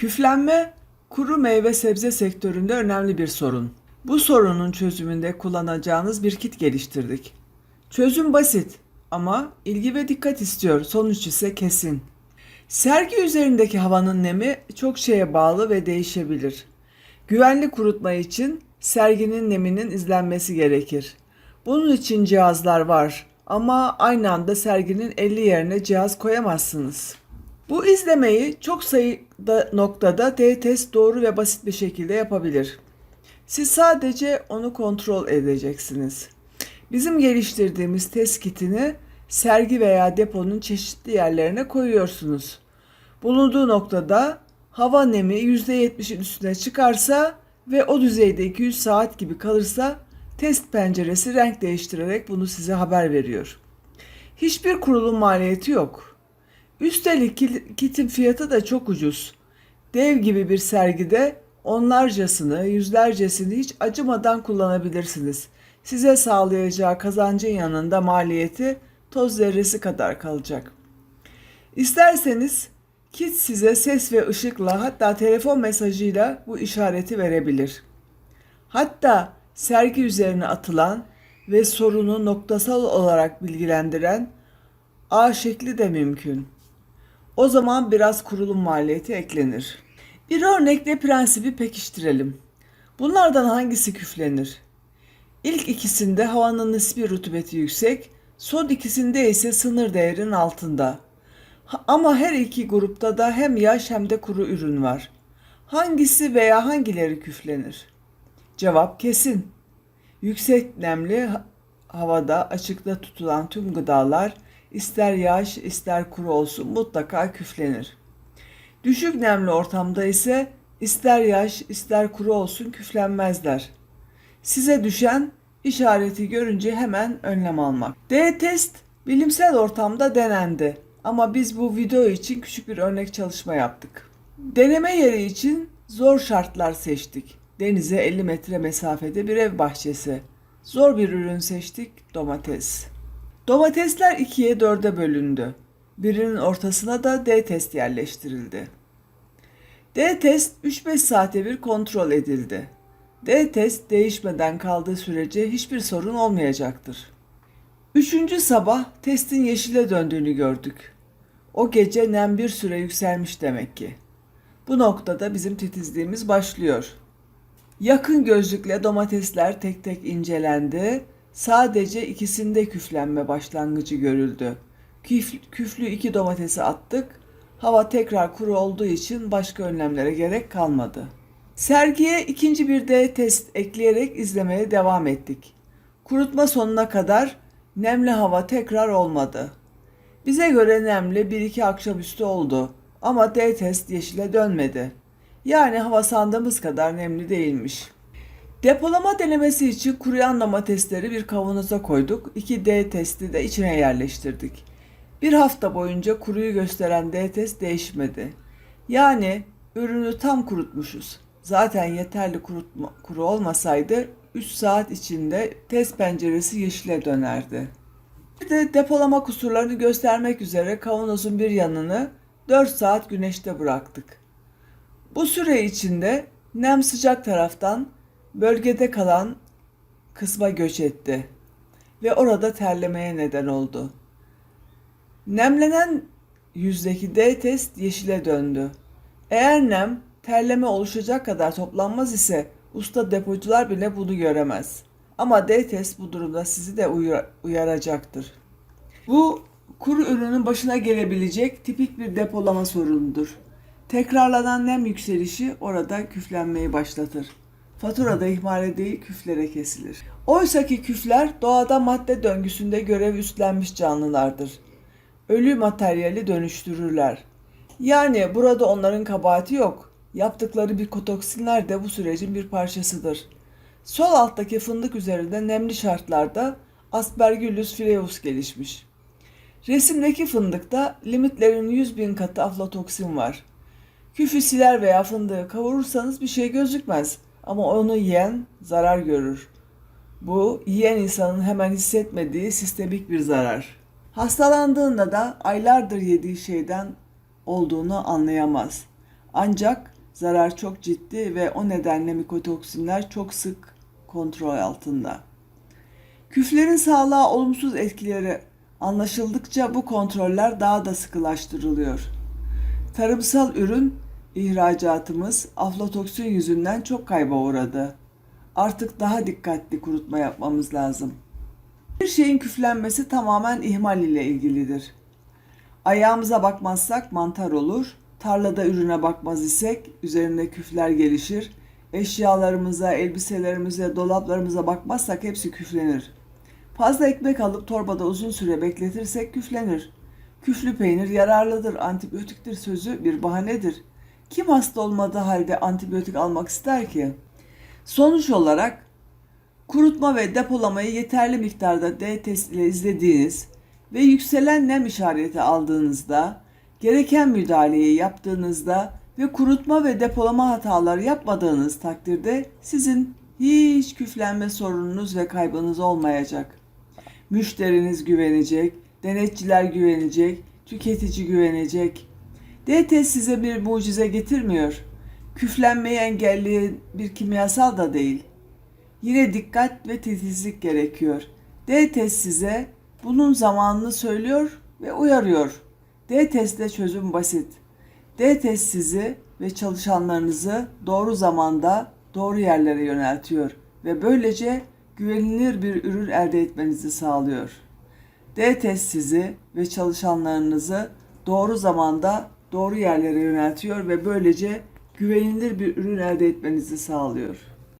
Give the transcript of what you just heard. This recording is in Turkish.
Küflenme, kuru meyve sebze sektöründe önemli bir sorun. Bu sorunun çözümünde kullanacağınız bir kit geliştirdik. Çözüm basit ama ilgi ve dikkat istiyor. Sonuç ise kesin. Sergi üzerindeki havanın nemi çok şeye bağlı ve değişebilir. Güvenli kurutma için serginin neminin izlenmesi gerekir. Bunun için cihazlar var ama aynı anda serginin 50 yerine cihaz koyamazsınız. Bu izlemeyi çok sayıda noktada D-test doğru ve basit bir şekilde yapabilir. Siz sadece onu kontrol edeceksiniz. Bizim geliştirdiğimiz test kitini sergi veya deponun çeşitli yerlerine koyuyorsunuz. Bulunduğu noktada hava nemi %70'in üstüne çıkarsa ve o düzeyde 200 saat gibi kalırsa test penceresi renk değiştirerek bunu size haber veriyor. Hiçbir kurulum maliyeti yok. Üstelik ki- kitin fiyatı da çok ucuz. Dev gibi bir sergide onlarcasını, yüzlercesini hiç acımadan kullanabilirsiniz. Size sağlayacağı kazancın yanında maliyeti toz zerresi kadar kalacak. İsterseniz kit size ses ve ışıkla hatta telefon mesajıyla bu işareti verebilir. Hatta sergi üzerine atılan ve sorunu noktasal olarak bilgilendiren A şekli de mümkün. O zaman biraz kurulum maliyeti eklenir. Bir örnekle prensibi pekiştirelim. Bunlardan hangisi küflenir? İlk ikisinde havanın nispi rutubeti yüksek, son ikisinde ise sınır değerin altında. Ama her iki grupta da hem yaş hem de kuru ürün var. Hangisi veya hangileri küflenir? Cevap kesin. Yüksek nemli ha- havada açıkta tutulan tüm gıdalar ister yaş ister kuru olsun mutlaka küflenir. Düşük nemli ortamda ise ister yaş ister kuru olsun küflenmezler. Size düşen işareti görünce hemen önlem almak. D-test bilimsel ortamda denendi ama biz bu video için küçük bir örnek çalışma yaptık. Deneme yeri için zor şartlar seçtik. Denize 50 metre mesafede bir ev bahçesi. Zor bir ürün seçtik, domates. Domatesler ikiye dörde bölündü. Birinin ortasına da D-test yerleştirildi. D-test 3-5 saate bir kontrol edildi. D-test değişmeden kaldığı sürece hiçbir sorun olmayacaktır. Üçüncü sabah testin yeşile döndüğünü gördük. O gece nem bir süre yükselmiş demek ki. Bu noktada bizim titizliğimiz başlıyor. Yakın gözlükle domatesler tek tek incelendi. Sadece ikisinde küflenme başlangıcı görüldü. Küf- küflü iki domatesi attık. Hava tekrar kuru olduğu için başka önlemlere gerek kalmadı. Sergiye ikinci bir de test ekleyerek izlemeye devam ettik. Kurutma sonuna kadar nemli hava tekrar olmadı. Bize göre nemli 1-2 akşamüstü oldu ama D-test yeşile dönmedi. Yani hava sandığımız kadar nemli değilmiş. Depolama denemesi için kuruyan domatesleri bir kavanoza koyduk. 2 D testi de içine yerleştirdik. Bir hafta boyunca kuruyu gösteren D test değişmedi. Yani ürünü tam kurutmuşuz. Zaten yeterli kurutma, kuru olmasaydı 3 saat içinde test penceresi yeşile dönerdi. Bir de depolama kusurlarını göstermek üzere kavanozun bir yanını 4 saat güneşte bıraktık. Bu süre içinde nem sıcak taraftan bölgede kalan kısma göç etti ve orada terlemeye neden oldu. Nemlenen yüzdeki D test yeşile döndü. Eğer nem terleme oluşacak kadar toplanmaz ise usta depocular bile bunu göremez. Ama D test bu durumda sizi de uyar- uyaracaktır. Bu kuru ürünün başına gelebilecek tipik bir depolama sorunudur. Tekrarlanan nem yükselişi orada küflenmeyi başlatır. Faturada ihmale değil küflere kesilir. Oysaki küfler doğada madde döngüsünde görev üstlenmiş canlılardır. Ölü materyali dönüştürürler. Yani burada onların kabahati yok. Yaptıkları bikotoksinler de bu sürecin bir parçasıdır. Sol alttaki fındık üzerinde nemli şartlarda Aspergillus fleus gelişmiş. Resimdeki fındıkta limitlerin 100 bin katı aflatoksin var. Küfü siler veya fındığı kavurursanız bir şey gözükmez ama onu yiyen zarar görür. Bu yiyen insanın hemen hissetmediği sistemik bir zarar. Hastalandığında da aylardır yediği şeyden olduğunu anlayamaz. Ancak zarar çok ciddi ve o nedenle mikotoksinler çok sık kontrol altında. Küflerin sağlığa olumsuz etkileri anlaşıldıkça bu kontroller daha da sıkılaştırılıyor. Tarımsal ürün ihracatımız aflatoksin yüzünden çok kayba uğradı. Artık daha dikkatli kurutma yapmamız lazım. Bir şeyin küflenmesi tamamen ihmal ile ilgilidir. Ayağımıza bakmazsak mantar olur, tarlada ürüne bakmaz isek üzerinde küfler gelişir, eşyalarımıza, elbiselerimize, dolaplarımıza bakmazsak hepsi küflenir. Fazla ekmek alıp torbada uzun süre bekletirsek küflenir. Küflü peynir yararlıdır, antibiyotiktir sözü bir bahanedir. Kim hasta olmadığı halde antibiyotik almak ister ki? Sonuç olarak kurutma ve depolamayı yeterli miktarda D test ile izlediğiniz ve yükselen nem işareti aldığınızda, gereken müdahaleyi yaptığınızda ve kurutma ve depolama hataları yapmadığınız takdirde sizin hiç küflenme sorununuz ve kaybınız olmayacak. Müşteriniz güvenecek, denetçiler güvenecek, tüketici güvenecek. D-test size bir mucize getirmiyor. Küflenmeyi engelleyen bir kimyasal da değil. Yine dikkat ve titizlik gerekiyor. D-test size bunun zamanını söylüyor ve uyarıyor. D-testte çözüm basit. D-test sizi ve çalışanlarınızı doğru zamanda doğru yerlere yöneltiyor ve böylece güvenilir bir ürün elde etmenizi sağlıyor. D-test sizi ve çalışanlarınızı doğru zamanda doğru yerlere yöneltiyor ve böylece güvenilir bir ürün elde etmenizi sağlıyor.